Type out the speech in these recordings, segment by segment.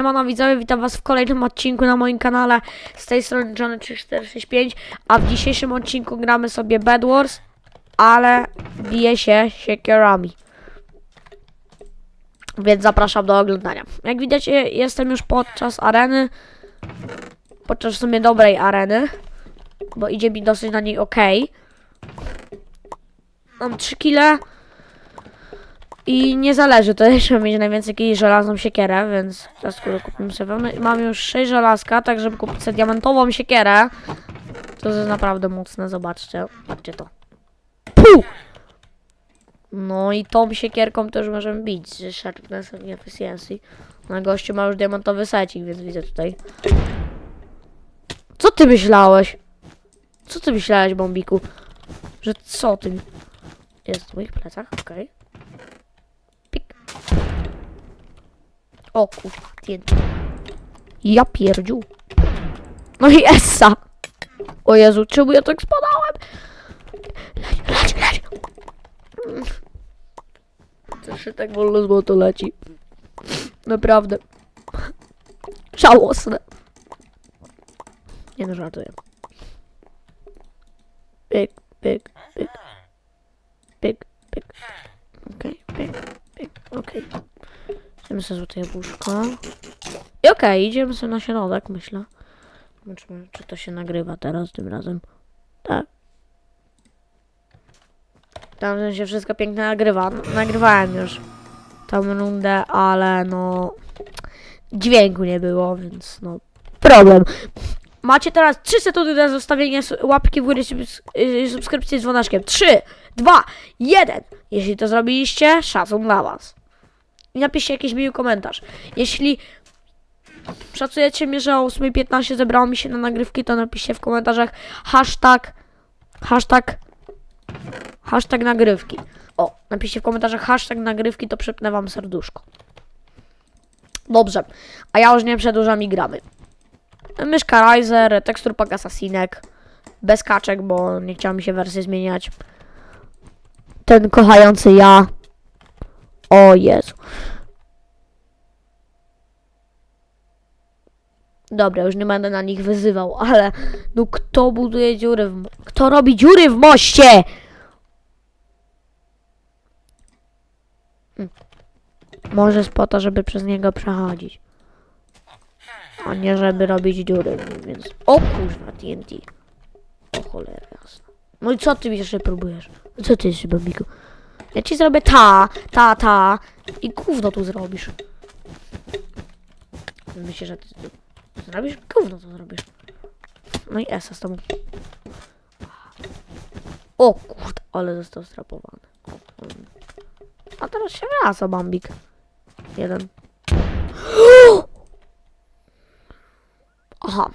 Siemano widzowie, witam was w kolejnym odcinku na moim kanale z tej strony Johnny3465 a w dzisiejszym odcinku gramy sobie Bed Wars, ale bije się siekierami. Więc zapraszam do oglądania. Jak widać je- jestem już podczas areny, podczas w sumie dobrej areny, bo idzie mi dosyć na niej ok. Mam 3 kile. I nie zależy, to jeszcze mieć najwięcej kiedyś żelazną siekierę, więc teraz skoro kupimy sobie wełnę. Mam już 6 żelazka, tak żeby kupić sobie diamentową siekierę. To jest naprawdę mocne, zobaczcie. Patrzcie to. Puh! No i tą siekierką też możemy bić, że Sharpness and Efficiency. Na gościu ma już diamentowy secik, więc widzę tutaj. Co ty myślałeś? Co ty myślałeś, Bombiku? Że co ty? Jest w moich plecach, okej. Pik. O kurwa, TNT. Ja pierdziu. No i Essa. O Jezu, czemu ja tak spadałem? Leć, leć, leć. Zawsze tak wolno z moto leci. Naprawdę. Żałosne. Nie no, żartuję. Pyk, pyk, pyk. Pyk, pyk. Okej, pyk, pyk, okej. Idziemy sobie złote jabłuszko. I okej, idziemy sobie na środek, myślę. Zobaczmy, czy to się nagrywa teraz tym razem. Tak. Tam się wszystko pięknie nagrywa. Nagrywałem już tą rundę, ale no... Dźwięku nie było, więc no... Problem. Macie teraz 3 sekundy na zostawienie łapki w górę subs- y, subskrypcji z dzwoneczkiem. 3, 2, 1. Jeśli to zrobiliście, szacun dla was. Napiszcie jakiś miły komentarz. Jeśli szacujecie mnie, że o 8.15 zebrało mi się na nagrywki, to napiszcie w komentarzach hashtag hashtag hashtag nagrywki. O, napiszcie w komentarzach hashtag nagrywki, to przypnę wam serduszko. Dobrze, a ja już nie przedłużam i gramy. Myszka Riser, tekstur pak asasinek, bez kaczek, bo nie chciało mi się wersję zmieniać. Ten kochający ja. O Jezu. Dobra, już nie będę na nich wyzywał, ale no kto buduje dziury w... Kto robi dziury w moście? Mm. Może jest po to, żeby przez niego przechodzić. A nie żeby robić dziury, więc... O kurwa, TNT. O cholera jasna. No i co ty jeszcze próbujesz? Co ty jeszcze, Bambiku? Ja ci zrobię ta, ta, ta i gówno tu zrobisz. Myślę, że ty, zrobisz? Gówno to zrobisz. No i Esa z tobą. O kurde, ale został strapowany. A teraz się wraca Bambik. Jeden. Aha.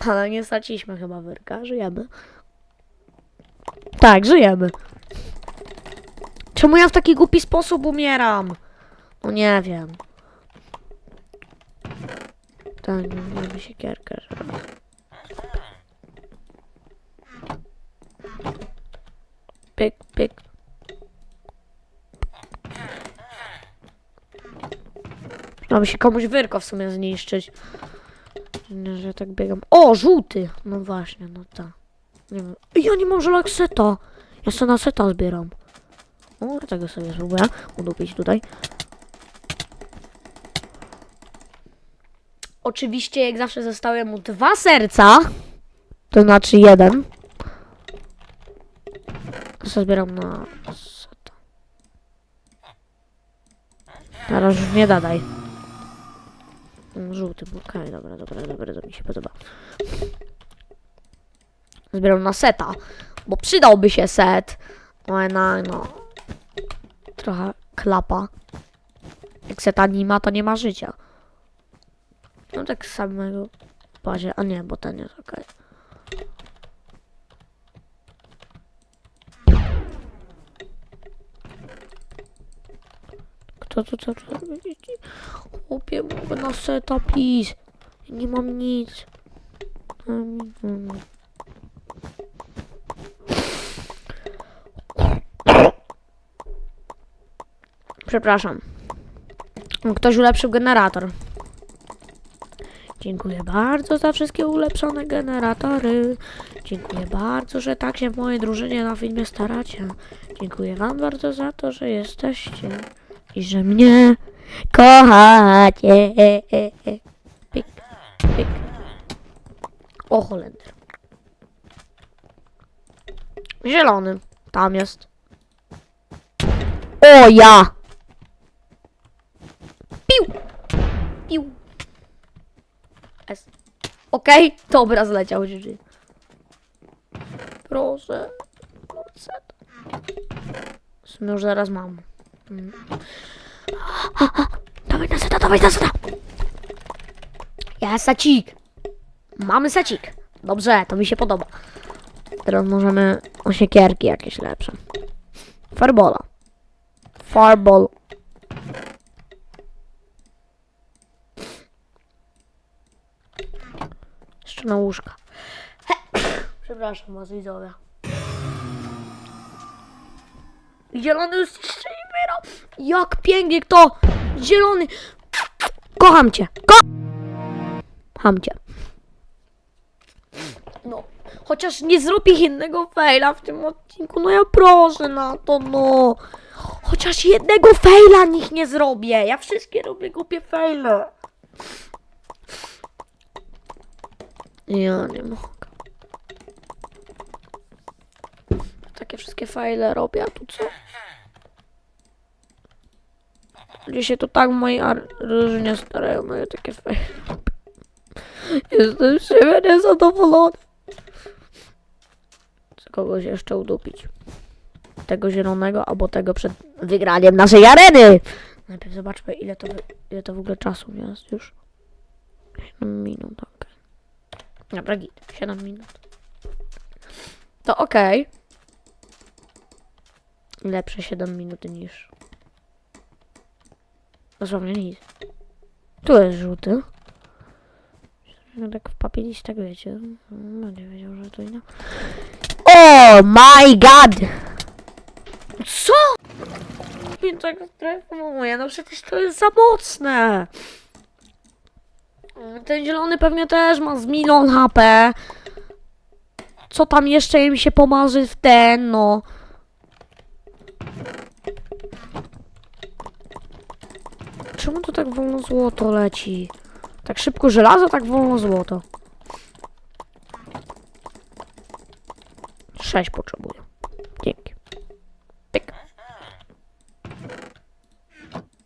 Ale nie straciliśmy chyba wyrka, żyjemy. Tak, żyjemy. Czemu ja w taki głupi sposób umieram? No nie wiem. Tak, mamy siekierkę. że- Pyk, pyk. Żeby się komuś wyrko w sumie zniszczyć. Że tak biegam. O, żółty! No właśnie, no tak. Nie wiem. Ja nie mam żelak seta. Ja sobie na seta zbieram. O, tego sobie spróbuję udupić tutaj. Oczywiście, jak zawsze zostały mu dwa serca. To znaczy jeden. Sobie zbieram na seta. Teraz już nie dadaj. Żółty, okej, dobra, dobra, dobra, to mi się podoba. Zbieram na seta, bo przydałby się set. No, no, no. Trochę klapa. Jak seta nie ma, to nie ma życia. No tak samego bazie, a nie, bo ten jest okej. Kto tu co tu robi? Chłopie, mogę na seta, please. Nie mam nic. Mm, mm. Przepraszam. Ktoś ulepszył generator. Dziękuję bardzo za wszystkie ulepszone generatory. Dziękuję bardzo, że tak się w mojej drużynie na filmie staracie. Dziękuję wam bardzo za to, że jesteście i że mnie kochacie. Pik, pik. O Holender. Zielony. Tam jest. O ja! Piu! Piu! Okej, dobra, zleciał GG. Proszę. W sumie już zaraz mam. Mm. Dawaj na seta, dawaj na seta! Ja sacik! Mamy sacik! Dobrze, to mi się podoba. Teraz możemy osiekierki jakieś lepsze. Farbola. Farball. Jeszcze na łóżka. Przepraszam was widzowie. Zielony wybierał. Jak pięknie kto! Zielony! Kocham cię! Kocham cię. No, chociaż nie zrobię jednego faila w tym odcinku, no ja proszę na to, no. Chociaż jednego faila niech nie zrobię. Ja wszystkie robię głupie faile. Ja nie mogę. Takie wszystkie fajle robię, a tu co? Ludzie się to tak w mojej drużynie starają, ja takie fajle. Jestem siebie niezadowolony. Chcę kogoś jeszcze udupić. Tego zielonego, albo tego przed wygraniem naszej areny. Najpierw zobaczmy, ile to, ile to w ogóle czasu jest już. 7 minut, okej. Dobra, git. 7 minut. To okej. Lepsze 7 minut niż... Dosłownie nic. Tu jest żółty. No tak w papieris, tak wiecie. No nie wiedział, że to inna. Oh my god! Co? I tak trefuje, no przecież to jest za mocne. Ten zielony pewnie też ma z milion HP. Co tam jeszcze im się pomarzy w ten, no. Czemu to tak wolno złoto leci? Tak szybko żelazo, tak wolno złoto. Sześć potrzebuję. Dzięki. Pyk.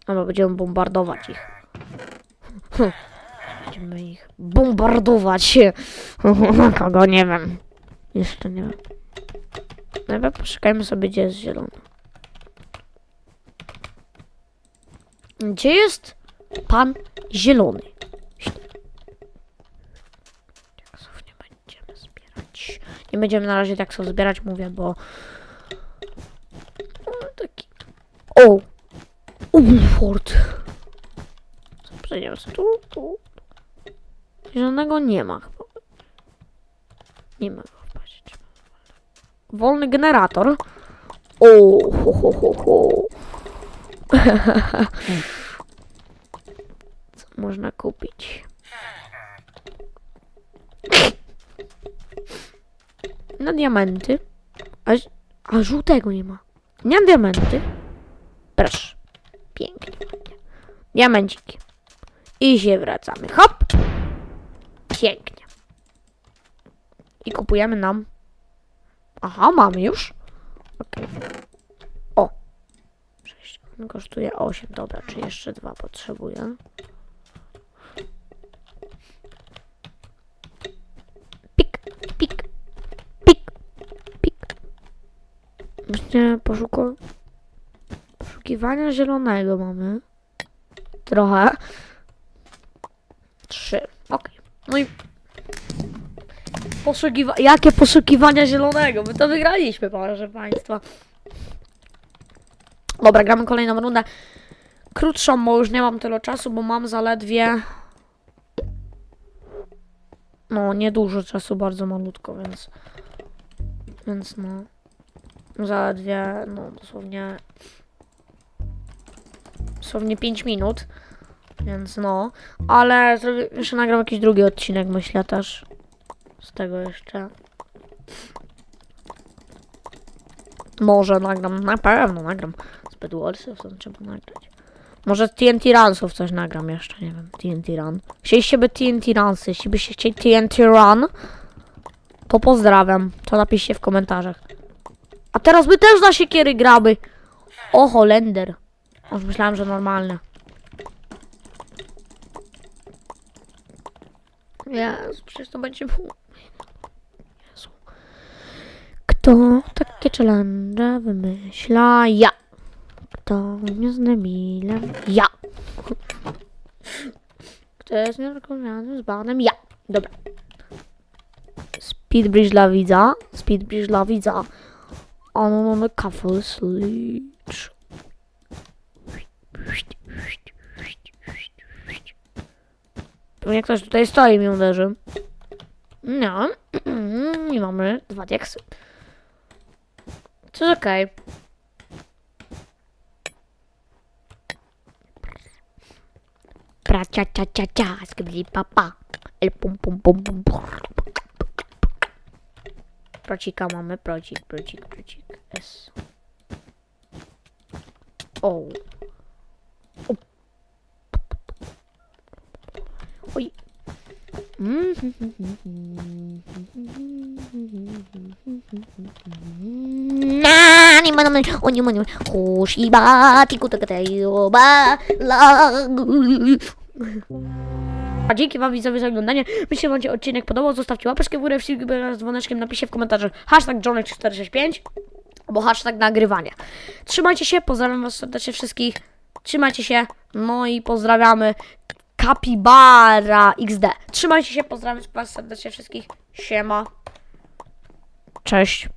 Dobra, będziemy bombardować ich. Będziemy ich bombardować. Kogo nie wiem. Jeszcze nie wiem. Najpierw poszukajmy sobie, gdzie jest zielony. Gdzie jest pan zielony? Taksów nie będziemy zbierać. Nie będziemy na razie taksów zbierać, mówię, bo... Taki... O! Umford! Przejdziemy tu, tu. Żadnego nie ma chyba. Nie ma go w. Wolny generator. O, ho, ho, ho, ho. Co można kupić? Na diamenty. A, a żółtego nie ma. Nie ma diamenty. Proszę. Pięknie. Diamenciki. I się wracamy. Hop. Pięknie. I kupujemy nam. Aha, mamy już. Okej. O. 6. On kosztuje 8. Dobra, czy jeszcze dwa potrzebuję? Pik, pik, pik, pik. Właśnie poszuku... poszukiwania zielonego mamy. Trochę. Trzy. No i... Poszukiwa... Jakie poszukiwania zielonego? My to wygraliśmy, proszę Państwa. Dobra, gramy kolejną rundę. Krótszą, bo już nie mam tyle czasu, bo mam zaledwie... No, niedużo czasu, bardzo malutko, więc... Więc no... Zaledwie, no dosłownie... Dosłownie 5 minut. Więc no, ale jeszcze nagram jakiś drugi odcinek, myślę też. Z tego jeszcze. Może nagram, na pewno nagram. Z Bed Warsów to trzeba nagrać. Może TNT Runsów coś nagram jeszcze, nie wiem, TNT Run. Chcieliście by TNT Runs, jeśli byście chcieli TNT Run, to pozdrawiam. To napiszcie w komentarzach. A teraz my też na siekiery gramy. O, Holender. Już myślałem, że normalne. Jezu, przecież to będzie było. Jezu. Kto takie challenge wymyśla? Ja. Kto nie z debilem? Ja. Kto jest nierekomendanym z banem? Ja. Dobra. Speedbridge dla widza. Speedbridge dla widza. Ano mamy kafel slicz. Pewnie ktoś tutaj stoi mi uderzy. No. I mamy dwa diaksy. Co jest okej. Pra cia cia cia cia, skibidi pa pa. El pum pum pum pum. Procika mamy, procik, procik, procik. S. O. O. a dzięki wam widzowie za oglądanie. Myślę, że wam się odcinek podobał. Zostawcie łapeczkę w górę, wciśnijcie z dzwoneczkiem, napiszcie w komentarzach hashtag Jonek465 albo hashtag nagrywanie. Trzymajcie się, pozdrawiam was serdecznie wszystkich. Trzymajcie się, no i pozdrawiamy Kapibara XD. Trzymajcie się, pozdrawiam was serdecznie wszystkich. Siema. Cześć.